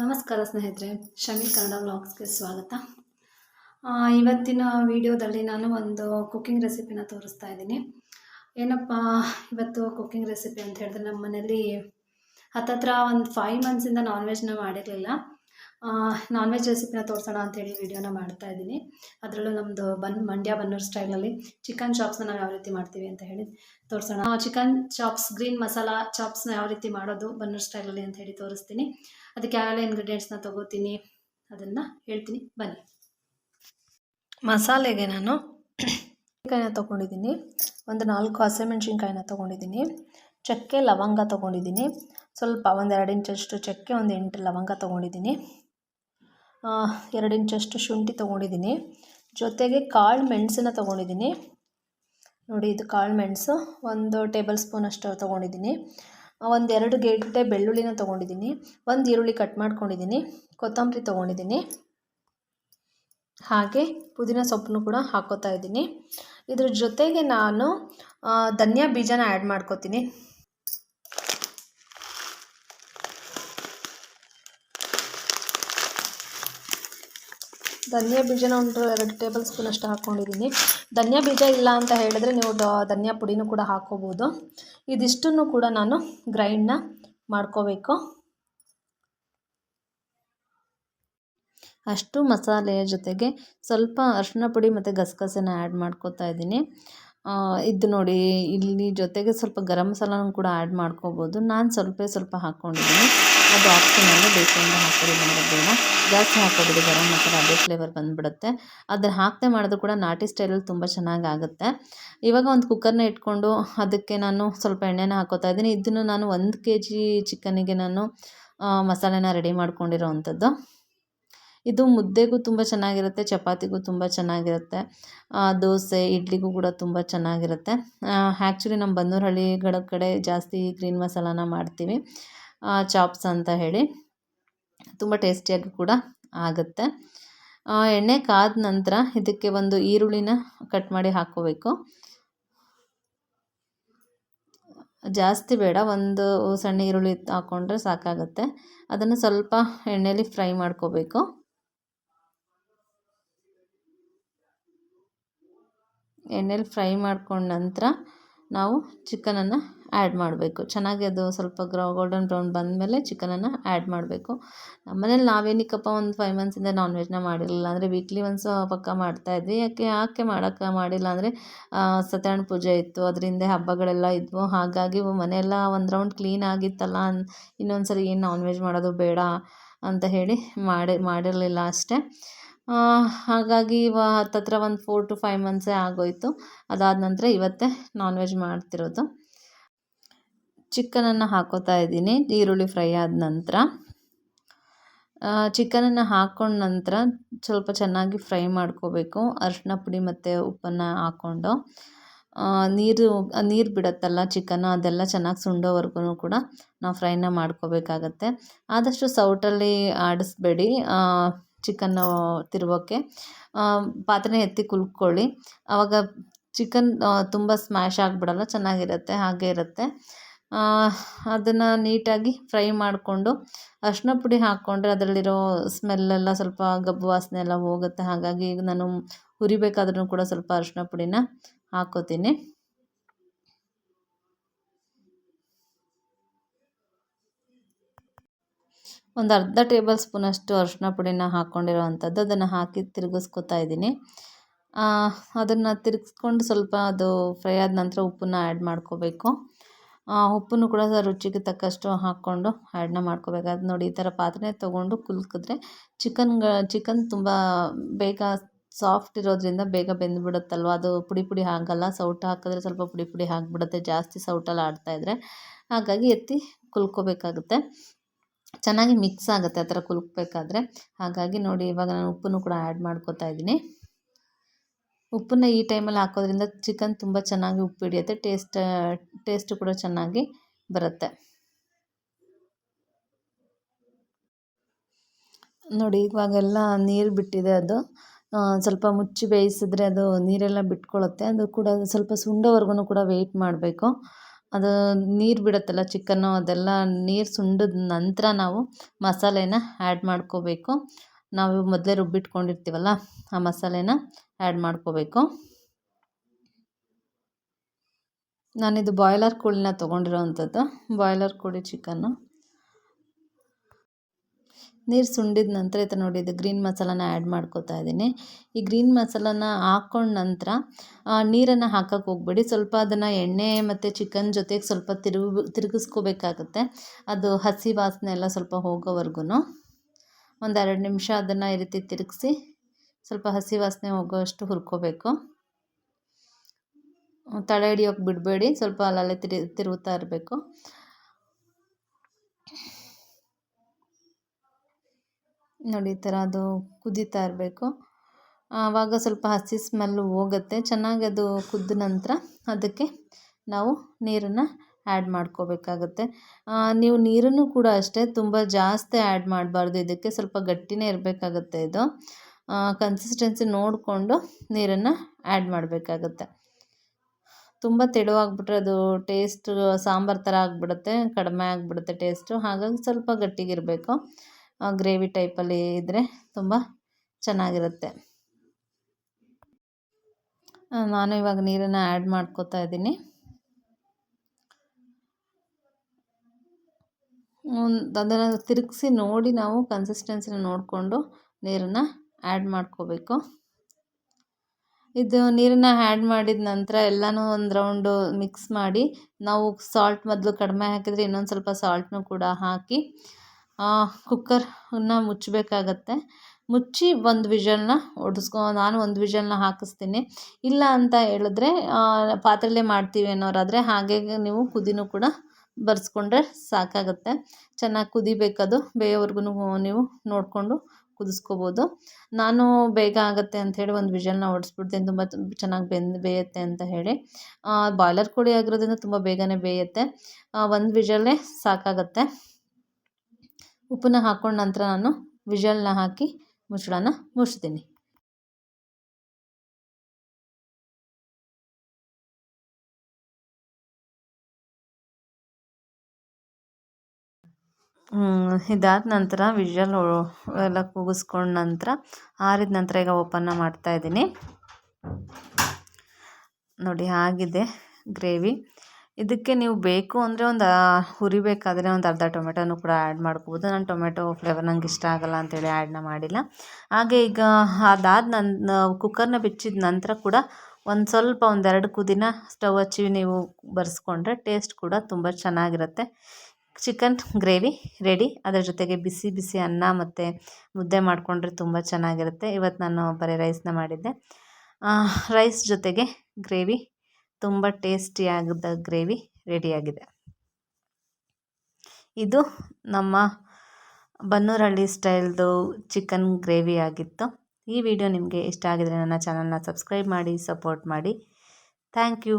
ನಮಸ್ಕಾರ ಸ್ನೇಹಿತರೆ, ಶಮಿ ಕನ್ನಡ ವ್ಲಾಗ್ಸ್ಗೆ ಸ್ವಾಗತ. ಇವತ್ತಿನ ವಿಡಿಯೋದಲ್ಲಿ ನಾನು ಒಂದು ಕುಕ್ಕಿಂಗ್ ರೆಸಿಪಿನ ತೋರಿಸ್ತಾ ಇದ್ದೀನಿ. ಏನಪ್ಪ, ಇವತ್ತು ಕುಕ್ಕಿಂಗ್ ರೆಸಿಪಿ ಅಂತ ಹೇಳಿದ್ರೆ ನಮ್ಮ ಮನೇಲಿ ಹತ್ತತ್ರ ಒಂದು ಫೈವ್ ಮಂತ್ಸಿಂದ ನಾನ್ ವೆಜ್ನ ಮಾಡಿರಲಿಲ್ಲ. ನಾನ್ ವೆಜ್ ರೆಸಿಪಿನ ತೋರಿಸೋಣ ಅಂತೇಳಿ ವಿಡಿಯೋನ ಮಾಡ್ತಾ ಇದ್ದೀನಿ. ಅದರಲ್ಲೂ ನಮ್ಮದು ಬನ್, ಮಂಡ್ಯ ಬನ್ನೂರು ಸ್ಟೈಲಲ್ಲಿ ಚಿಕನ್ ಚಾಪ್ಸ್ನ ನಾವು ಯಾವ ರೀತಿ ಮಾಡ್ತೀವಿ ಅಂತ ಹೇಳಿ ತೋರಿಸೋಣ. ಚಿಕನ್ ಚಾಪ್ಸ್ ಗ್ರೀನ್ ಮಸಾಲ ಚಾಪ್ಸ್ನ ಯಾವ ರೀತಿ ಮಾಡೋದು ಬನ್ನೂರು ಸ್ಟೈಲಲ್ಲಿ ಅಂತ ಹೇಳಿ ತೋರಿಸ್ತೀನಿ. ಅದಕ್ಕೆ ಯಾವೆಲ್ಲ ಇಂಗ್ರೀಡಿಯೆಂಟ್ಸ್ನ ತೊಗೋತೀನಿ ಅದನ್ನು ಹೇಳ್ತೀನಿ. ಬನ್ನಿ. ಮಸಾಲೆಗೆ ನಾನು ಕಾಯಿನ ತೊಗೊಂಡಿದ್ದೀನಿ. ಒಂದು ನಾಲ್ಕು ಹಸಿಮೆಣ್ಸಿನ್ಕಾಯಿನ ತೊಗೊಂಡಿದ್ದೀನಿ. ಚಕ್ಕೆ, ಲವಂಗ ತೊಗೊಂಡಿದ್ದೀನಿ. ಸ್ವಲ್ಪ ಒಂದು ಎರಡು ಇಂಚಷ್ಟು ಚಕ್ಕೆ, ಒಂದು ಎಂಟು ಲವಂಗ ತೊಗೊಂಡಿದ್ದೀನಿ. ಎರಡು ಇಂಚಷ್ಟು ಶುಂಠಿ ತೊಗೊಂಡಿದ್ದೀನಿ. ಜೊತೆಗೆ ಕಾಳು ಮೆಣಸನ್ನ ತೊಗೊಂಡಿದ್ದೀನಿ. ನೋಡಿ, ಇದು ಕಾಳು ಮೆಣಸು. ಒಂದು ಟೇಬಲ್ ಸ್ಪೂನಷ್ಟು ತೊಗೊಂಡಿದ್ದೀನಿ. ಒಂದೆರಡು ಗೆಡ್ಡೆ ಬೆಳ್ಳುಳ್ಳಿನ ತೊಗೊಂಡಿದ್ದೀನಿ, ಒಂದು ಈರುಳ್ಳಿ ಕಟ್ ಮಾಡ್ಕೊಂಡಿದ್ದೀನಿ, ಕೊತ್ತಂಬರಿ ತೊಗೊಂಡಿದ್ದೀನಿ. ಹಾಗೆ ಪುದೀನ ಸೊಪ್ಪನ್ನು ಕೂಡ ಹಾಕೋತಾ ಇದ್ದೀನಿ. ಇದ್ರ ಜೊತೆಗೆ ನಾನು ಧನಿಯಾ ಬೀಜನ ಆ್ಯಡ್ ಮಾಡ್ಕೋತೀನಿ. ಧನಿಯಾ ಬೀಜನ ಒಂದು ಎರಡು ಟೇಬಲ್ ಸ್ಪೂನ್ ಅಷ್ಟು ಹಾಕ್ಕೊಂಡಿದ್ದೀನಿ ಧನಿಯಾ ಬೀಜ ಇಲ್ಲ ಅಂತ ಹೇಳಿದ್ರೆ ನೀವು ಧನಿಯಾ ಪುಡಿನೂ ಕೂಡ ಹಾಕ್ಕೋಬೋದು ಇದಿಷ್ಟನ್ನು ಕೂಡ ನಾನು ಗ್ರೈಂಡ್ನ ಮಾಡ್ಕೋಬೇಕು. ಅಷ್ಟು ಮಸಾಲೆಯ ಜೊತೆಗೆ ಸ್ವಲ್ಪ ಅರಿಶಿನ ಪುಡಿ ಮತ್ತು ಗಸಗಸೆನ ಆ್ಯಡ್ ಮಾಡ್ಕೋತಾ ಇದ್ದೀನಿ. ಇದು ನೋಡಿ, ಇಲ್ಲಿ ಜೊತೆಗೆ ಸ್ವಲ್ಪ ಗರಂ ಮಸಾಲನೂ ಕೂಡ ಆ್ಯಡ್ ಮಾಡ್ಕೋಬೋದು. ನಾನು ಸ್ವಲ್ಪ ಸ್ವಲ್ಪ ಹಾಕ್ಕೊಂಡಿದ್ದೀನಿ ಅದು ಆಪ್ಷನಲ್ಲಿ ಅಂದರೆ ಹಾಕ್ಕೊಳ್ಳಿ ಬೇಡ. ಜಾಸ್ತಿ ಹಾಕೋಬಿಡಿ ಗರಂ ಮಸಾಲ, ಅದೇ ಫ್ಲೇವರ್ ಬಂದುಬಿಡುತ್ತೆ. ಅದನ್ನು ಹಾಕದೆ ಮಾಡಿದ್ರು ಕೂಡ ನಾಟಿ ಸ್ಟೈಲಲ್ಲಿ ತುಂಬ ಚೆನ್ನಾಗಿ ಆಗುತ್ತೆ. ಇವಾಗ ಒಂದು ಕುಕ್ಕರ್ನ ಇಟ್ಕೊಂಡು ಅದಕ್ಕೆ ನಾನು ಸ್ವಲ್ಪ ಎಣ್ಣೆನ ಹಾಕೋತಾ ಇದ್ದೀನಿ. ಇದನ್ನು ನಾನು ಒಂದು ಕೆ ಜಿ ಚಿಕನ್ನಿಗೆ ನಾನು ಮಸಾಲೆನ ರೆಡಿ ಮಾಡ್ಕೊಂಡಿರೋ ಅಂಥದ್ದು. ಇದು ಮುದ್ದೆಗೂ ತುಂಬ ಚೆನ್ನಾಗಿರುತ್ತೆ, ಚಪಾತಿಗೂ ತುಂಬ ಚೆನ್ನಾಗಿರುತ್ತೆ ದೋಸೆ, ಇಡ್ಲಿಗೂ ಕೂಡ ತುಂಬ ಚೆನ್ನಾಗಿರುತ್ತೆ. ಆ್ಯಕ್ಚುಲಿ ನಮ್ಮ ಬನ್ನೂರು ಹಳ್ಳಿಗಳ ಕಡೆ ಜಾಸ್ತಿ ಗ್ರೀನ್ ಮಸಾಲಾನ ಮಾಡ್ತೀವಿ. ಚಾಪ್ಸ್ ಅಂತ ಹೇಳಿ. ತುಂಬ ಟೇಸ್ಟಿಯಾಗಿ ಕೂಡ ಆಗುತ್ತೆ. ಎಣ್ಣೆ ಕಾದ ನಂತರ ಇದಕ್ಕೆ ಒಂದು ಈರುಳ್ಳಿನ ಕಟ್ ಮಾಡಿ ಹಾಕ್ಕೋಬೇಕು. ಜಾಸ್ತಿ ಬೇಡ, ಒಂದು ಸಣ್ಣ ಈರುಳ್ಳಿ ಹಾಕ್ಕೊಂಡ್ರೆ ಸಾಕಾಗುತ್ತೆ. ಅದನ್ನು ಸ್ವಲ್ಪ ಎಣ್ಣೆಯಲ್ಲಿ ಫ್ರೈ ಮಾಡ್ಕೋಬೇಕು. ಎಣ್ಣೆಲಿ ಫ್ರೈ ಮಾಡ್ಕೊಂಡ ನಂತರ ನಾವು ಚಿಕನನ್ನು ಆ್ಯಡ್ ಮಾಡಬೇಕು. ಚೆನ್ನಾಗಿ ಅದು ಸ್ವಲ್ಪ ಗ್ರೌ ಗೋಲ್ಡನ್ ಬ್ರೌನ್ ಬಂದಮೇಲೆ ಚಿಕನನ್ನು ಆ್ಯಡ್ ಮಾಡಬೇಕು. ನಮ್ಮನೇಲಿ ನಾವೇನಕ್ಕಪ್ಪ ಒಂದು ಫೈವ್ ಮಂತ್ಸಿಂದ ನಾನ್ ವೆಜ್ನ ಮಾಡಿರಲಿಲ್ಲ ಅಂದರೆ ವೀಕ್ಲಿ ಒನ್ಸ್ ಪಕ್ಕ ಮಾಡ್ತಾಯಿದ್ವಿ ಯಾಕೆ ಯಾಕೆ ಮಾಡೋಕ್ಕೆ ಮಾಡಿಲ್ಲ ಅಂದರೆ ಸತ್ಯನಾರಾಯಣ ಪೂಜೆ ಇತ್ತು. ಅದರಿಂದ ಹಬ್ಬಗಳೆಲ್ಲ ಇದ್ವು. ಹಾಗಾಗಿ ಮನೆಯೆಲ್ಲ ಒಂದು ರೌಂಡ್ ಕ್ಲೀನ್ ಆಗಿತ್ತಲ್ಲ. ಇನ್ನೊಂದು ಸರಿ ಏನು ನಾನ್ ವೆಜ್ ಮಾಡೋದು ಬೇಡ ಅಂತ ಹೇಳಿ ಮಾಡಿ, ಮಾಡಿರಲಿಲ್ಲ ಅಷ್ಟೇ. ಹಾಗಾಗಿ ಇವ ಹತ್ತತ್ರ ಒಂದು ಫೋರ್ ಟು ಫೈವ್ ಮಂತ್ಸೇ ಆಗೋಯಿತು. ಅದಾದ ನಂತರ ಇವತ್ತೇ ನಾನ್ ವೆಜ್ ಮಾಡ್ತಿರೋದು. ಚಿಕನನ್ನು ಹಾಕೋತಾ ಇದ್ದೀನಿ, ಈರುಳ್ಳಿ ಫ್ರೈ ಆದ ನಂತರ. ಚಿಕನನ್ನು ಹಾಕ್ಕೊಂಡ ನಂತರ ಸ್ವಲ್ಪ ಚೆನ್ನಾಗಿ ಫ್ರೈ ಮಾಡ್ಕೋಬೇಕು. ಅರಿಶಿನ ಪುಡಿ ಮತ್ತು ಉಪ್ಪನ್ನು ಹಾಕ್ಕೊಂಡು ನೀರು ನೀರು ಬಿಡುತ್ತಲ್ಲ ಚಿಕನ್, ಅದೆಲ್ಲ ಚೆನ್ನಾಗಿ ಸುಂಡೋವರೆಗೂ ಕೂಡ ನಾವು ಫ್ರೈನ ಮಾಡ್ಕೋಬೇಕಾಗತ್ತೆ. ಆದಷ್ಟು ಸೌಟಲ್ಲಿ ಆಡಿಸ್ಬೇಡಿ. ಚಿಕನ್ನು ತಿರುವೋಕ್ಕೆ ಪಾತ್ರೆ ಎತ್ತಿ ಕುಲ್ಕೊಳ್ಳಿ. ಆವಾಗ ಚಿಕನ್ ತುಂಬ ಸ್ಮ್ಯಾಶ್ ಆಗಿಬಿಡಲ್ಲ, ಚೆನ್ನಾಗಿರುತ್ತೆ, ಹಾಗೆ ಇರುತ್ತೆ. ಅದನ್ನು ನೀಟಾಗಿ ಫ್ರೈ ಮಾಡಿಕೊಂಡು ಅರಿಶಿನ ಪುಡಿ ಹಾಕ್ಕೊಂಡ್ರೆ ಅದರಲ್ಲಿರೋ ಸ್ಮೆಲ್ಲೆಲ್ಲ ಸ್ವಲ್ಪ ಗಬ್ಬು ವಾಸನೆ ಎಲ್ಲ ಹೋಗುತ್ತೆ. ಹಾಗಾಗಿ ನಾನು ಹುರಿಬೇಕಾದ್ರೂ ಕೂಡ ಸ್ವಲ್ಪ ಅರಿಶಿನ ಪುಡಿನ ಹಾಕ್ಕೋತೀನಿ ಒಂದು ಅರ್ಧ ಟೇಬಲ್ ಸ್ಪೂನಷ್ಟು ಅರಿಶಿನ ಪುಡಿನ ಹಾಕ್ಕೊಂಡಿರೋ ಅಂಥದ್ದು ಅದನ್ನು ಹಾಕಿ ತಿರುಗಿಸ್ಕೊತಾ ಇದ್ದೀನಿ. ಅದನ್ನು ತಿರುಗಿಸ್ಕೊಂಡು ಸ್ವಲ್ಪ ಅದು ಫ್ರೈ ಆದ ನಂತರ ಉಪ್ಪನ್ನ ಆ್ಯಡ್ ಮಾಡ್ಕೋಬೇಕು. ಉಪ್ಪನ್ನು ಕೂಡ ರುಚಿಗೆ ತಕ್ಕಷ್ಟು ಹಾಕ್ಕೊಂಡು ಆ್ಯಡ್ನ ಮಾಡ್ಕೋಬೇಕು. ಅದು ನೋಡಿ, ಈ ಥರ ಪಾತ್ರೆ ತೊಗೊಂಡು ಕುಲ್ಕಿದ್ರೆ ಚಿಕನ್ ಚಿಕನ್ ತುಂಬ ಬೇಗ ಸಾಫ್ಟ್ ಇರೋದ್ರಿಂದ ಬೇಗ ಬೆಂದುಬಿಡುತ್ತಲ್ವ? ಅದು ಪುಡಿ ಪುಡಿ ಆಗಲ್ಲ ಸೌಟು ಹಾಕಿದ್ರೆ ಸ್ವಲ್ಪ ಪುಡಿ ಪುಡಿ ಆಗಿಬಿಡುತ್ತೆ ಜಾಸ್ತಿ ಸೌಟಲ್ಲಿ ಆಡ್ತಾಯಿದ್ರೆ ಹಾಗಾಗಿ ಎತ್ತಿ ಕುಲ್ಕೋಬೇಕಾಗುತ್ತೆ. ಚೆನ್ನಾಗಿ ಮಿಕ್ಸ್ ಆಗುತ್ತೆ ಆ ಥರ ಕುಲುಕ್ಬೇಕಾದ್ರೆ. ಹಾಗಾಗಿ ನೋಡಿ, ಇವಾಗ ನಾನು ಉಪ್ಪನ್ನು ಕೂಡ ಆ್ಯಡ್ ಮಾಡ್ಕೋತಾ ಇದ್ದೀನಿ. ಉಪ್ಪನ್ನು ಈ ಟೈಮಲ್ಲಿ ಹಾಕೋದ್ರಿಂದ ಚಿಕನ್ ತುಂಬ ಚೆನ್ನಾಗಿ ಉಪ್ಪು ಹಿಡಿಯುತ್ತೆ ಟೇಸ್ಟ್ ಟೇಸ್ಟು ಕೂಡ ಚೆನ್ನಾಗಿ ಬರುತ್ತೆ. ನೋಡಿ, ಇವಾಗೆಲ್ಲ ನೀರು ಬಿಟ್ಟಿದೆ ಅದು. ಸ್ವಲ್ಪ ಮುಚ್ಚಿ ಬೇಯಿಸಿದ್ರೆ ಅದು ನೀರೆಲ್ಲ ಬಿಟ್ಕೊಳ್ಳುತ್ತೆ ಅದು ಕೂಡ ಸ್ವಲ್ಪ ಸುಂಡೋವರೆಗೂ ಕೂಡ ವೆಯ್ಟ್ ಮಾಡಬೇಕು. ಅದು ನೀರು ಬಿಡುತ್ತಲ್ಲ ಚಿಕನ್ನು, ಅದೆಲ್ಲ ನೀರು ಸುಂಡಿದ ನಂತರ ನಾವು ಮಸಾಲೆನ ಆ್ಯಡ್ ಮಾಡ್ಕೋಬೇಕು. ನಾವು ಮೊದಲೇ ರುಬ್ಬಿಟ್ಕೊಂಡಿರ್ತೀವಲ್ಲ, ಆ ಮಸಾಲೆನ ಆ್ಯಡ್ ಮಾಡ್ಕೋಬೇಕು. ನಾನಿದು ಬಾಯ್ಲರ್ ಕೋಳಿನ ತೊಗೊಂಡಿರೋ ಅಂಥದ್ದು ಬಾಯ್ಲರ್ ಕೋಳಿ ಚಿಕನ್ನು. ನೀರು ಸುಂಡಿದ ನಂತರ ಈ ನೋಡಿ ಇದು ಗ್ರೀನ್ ಮಸಾಲಾನ ಆ್ಯಡ್ ಮಾಡ್ಕೋತಾ ಇದ್ದೀನಿ. ಈ ಗ್ರೀನ್ ಮಸಾಲಾನ ಹಾಕ್ಕೊಂಡ ನಂತರ ನೀರನ್ನು ಹಾಕೋಕ್ಕೆ ಹೋಗ್ಬೇಡಿ. ಸ್ವಲ್ಪ ಅದನ್ನು ಎಣ್ಣೆ ಮತ್ತು ಚಿಕನ್ ಜೊತೆಗೆ ಸ್ವಲ್ಪ ತಿರುಗ, ತಿರುಗಿಸ್ಕೋಬೇಕಾಗುತ್ತೆ. ಅದು ಹಸಿ ವಾಸನೆ ಎಲ್ಲ ಸ್ವಲ್ಪ ಹೋಗೋವರೆಗೂ ಒಂದೆರಡು ನಿಮಿಷ ಅದನ್ನು ಈ ರೀತಿ ತಿರುಗಿಸಿ ಸ್ವಲ್ಪ ಹಸಿ ವಾಸನೆ ಹೋಗೋವಷ್ಟು ಹುರ್ಕೋಬೇಕು. ತಳೆ ಹಿಡಿಯೋಕೆ ಬಿಡಬೇಡಿ. ಸ್ವಲ್ಪ ಅಲ್ಲಲ್ಲೇ ತಿರು ತಿರುಗುತ್ತಾ ಇರಬೇಕು. ನೋಡಿ, ಈ ಥರ ಅದು ಕುದೀತಾ ಇರಬೇಕು. ಆವಾಗ ಸ್ವಲ್ಪ ಹಸಿ ಸ್ಮೆಲ್ಲು ಹೋಗುತ್ತೆ. ಚೆನ್ನಾಗಿ ಅದು ಕುದ್ದ ನಂತರ ಅದಕ್ಕೆ ನಾವು ನೀರನ್ನು ಆ್ಯಡ್ ಮಾಡ್ಕೋಬೇಕಾಗತ್ತೆ. ನೀವು ನೀರನ್ನು ಕೂಡ ಅಷ್ಟೇ ತುಂಬ ಜಾಸ್ತಿ ಆ್ಯಡ್ ಮಾಡಬಾರ್ದು. ಇದಕ್ಕೆ ಸ್ವಲ್ಪ ಗಟ್ಟಿನೇ ಇರಬೇಕಾಗತ್ತೆ ಇದು. ಕನ್ಸಿಸ್ಟೆನ್ಸಿ ನೋಡಿಕೊಂಡು ನೀರನ್ನು ಆ್ಯಡ್ ಮಾಡಬೇಕಾಗತ್ತೆ. ತುಂಬ ತೆಳುವಾಗ್ಬಿಟ್ರೆ ಅದು ಟೇಸ್ಟ್ ಸಾಂಬಾರು ಥರ ಆಗಿಬಿಡುತ್ತೆ. ಕಡಿಮೆ ಆಗಿಬಿಡುತ್ತೆ ಟೇಸ್ಟು ಹಾಗಾಗಿ ಸ್ವಲ್ಪ ಗಟ್ಟಿಗಿರಬೇಕು. ಗ್ರೇವಿ ಟೈಪಲ್ಲಿ ಇದ್ದರೆ ತುಂಬ ಚೆನ್ನಾಗಿರುತ್ತೆ. ನಾನು ಇವಾಗ ನೀರನ್ನು ಆ್ಯಡ್ ಮಾಡ್ಕೋತಾ ಇದ್ದೀನಿ. ಅದನ್ನು ತಿರುಗಿಸಿ ನೋಡಿ ನಾವು ಕನ್ಸಿಸ್ಟೆನ್ಸಿನ ನೋಡಿಕೊಂಡು ನೀರನ್ನು ಆ್ಯಡ್ ಮಾಡ್ಕೋಬೇಕು. ಇದು ನೀರನ್ನು ಆ್ಯಡ್ ಮಾಡಿದ ನಂತರ ಎಲ್ಲನೂ ಒಂದು ರೌಂಡು ಮಿಕ್ಸ್ ಮಾಡಿ ನಾವು ಸಾಲ್ಟ್ ಮೊದಲು ಕಡಿಮೆ ಹಾಕಿದರೆ ಇನ್ನೊಂದು ಸ್ವಲ್ಪ ಸಾಲ್ಟ್ನೂ ಕೂಡ ಹಾಕಿ ಕುಕ್ಕರನ್ನ ಮುಚ್ಚಬೇಕಾಗತ್ತೆ. ಮುಚ್ಚಿ ಒಂದು ವಿಷಲ್ನ ಹೊಡೆಸ್ಕೊ ನಾನು ಒಂದು ವಿಷಲ್ನ ಹಾಕಿಸ್ತೀನಿ. ಇಲ್ಲ ಅಂತ ಹೇಳಿದ್ರೆ ಪಾತ್ರೆಯಲ್ಲೇ ಮಾಡ್ತೀವಿ ಅನ್ನೋರಾದರೆ ಹಾಗೆ ನೀವು ಕುದಿನೂ ಕೂಡ ಬರ್ಸ್ಕೊಂಡ್ರೆ ಸಾಕಾಗುತ್ತೆ. ಚೆನ್ನಾಗಿ ಕುದಿಬೇಕದು ಬೇಯೋವರೆಗೂ ನೀವು ನೋಡಿಕೊಂಡು ಕುದಿಸ್ಕೋಬೋದು. ನಾನು ಬೇಗ ಆಗುತ್ತೆ ಅಂಥೇಳಿ ಒಂದು ವಿಷಲ್ನ ಹೊಡೆಸ್ಬಿಡ್ತೀನಿ ತುಂಬ ಚೆನ್ನಾಗಿ ಬೆಂದು, ಬೇಯುತ್ತೆ ಅಂತ ಹೇಳಿ. ಬಾಯ್ಲರ್ ಕೋಳಿ ಆಗಿರೋದ್ರಿಂದ ತುಂಬ ಬೇಗನೆ ಬೇಯುತ್ತೆ. ಒಂದು ವಿಷಲ್ಲೇ ಸಾಕಾಗತ್ತೆ. ಉಪ್ಪನ್ನ ಹಾಕ್ಕೊಂಡ ನಂತರ ನಾನು ವಿಷಲ್ನ ಹಾಕಿ ಮುಚ್ಚಳನ ಮುಚ್ತೀನಿ ಇದಾದ ನಂತರ ವಿಷಲ್ ಎಲ್ಲ ಕೂಗಿಸ್ಕೊಂಡ ನಂತರ ಆರಿದ ನಂತರ ಈಗ ಓಪನ್ನ ಮಾಡ್ತಾಯಿದ್ದೀನಿ ನೋಡಿ, ಆಗಿದೆ ಗ್ರೇವಿ. ಇದಕ್ಕೆ ನೀವು ಬೇಕು ಅಂದರೆ ಒಂದು ಹುರಿಬೇಕಾದ್ರೆ ಒಂದು ಅರ್ಧ ಟೊಮೆಟೊನೂ ಕೂಡ ಆ್ಯಡ್ ಮಾಡ್ಕೋಬೋದು ನಾನು ಟೊಮೆಟೊ ಫ್ಲೇವರ್ ನಂಗೆ ಇಷ್ಟ ಆಗಲ್ಲ ಅಂತೇಳಿ ಆ್ಯಡ್ನ ಮಾಡಿಲ್ಲ. ಹಾಗೆ ಈಗ ಅದಾದ ನನ್ನ ಕುಕ್ಕರ್ನ ಬಿಚ್ಚಿದ ನಂತರ ಕೂಡ ಒಂದು ಸ್ವಲ್ಪ ಒಂದೆರಡು ಕುದಿನ ಸ್ಟವ್ ಹಚ್ಚಿ ನೀವು ಬರೆಸ್ಕೊಂಡ್ರೆ ಟೇಸ್ಟ್ ಕೂಡ ತುಂಬ ಚೆನ್ನಾಗಿರುತ್ತೆ. ಚಿಕನ್ ಗ್ರೇವಿ ರೆಡಿ ಅದರ ಜೊತೆಗೆ ಬಿಸಿ ಬಿಸಿ ಅನ್ನ ಮತ್ತು ಮುದ್ದೆ ಮಾಡಿಕೊಂಡ್ರೆ ತುಂಬ ಚೆನ್ನಾಗಿರುತ್ತೆ. ಇವತ್ತು ನಾನು ಬರೀ ರೈಸ್ನ ಮಾಡಿದ್ದೆ. ರೈಸ್ ಜೊತೆಗೆ ಗ್ರೇವಿ ತುಂಬ ಟೇಸ್ಟಿಯಾದ ಗ್ರೇವಿ ರೆಡಿಯಾಗಿದೆ ಇದು ನಮ್ಮ ಬನ್ನೂರಹಳ್ಳಿ ಸ್ಟೈಲ್ದು ಚಿಕನ್ ಗ್ರೇವಿ ಆಗಿತ್ತು. ಈ ವಿಡಿಯೋ ನಿಮಗೆ ಇಷ್ಟ ಆಗಿದರೆ ನನ್ನ ಚಾನಲ್ನ ಸಬ್ಸ್ಕ್ರೈಬ್ ಮಾಡಿ ಸಪೋರ್ಟ್ ಮಾಡಿ. Thank you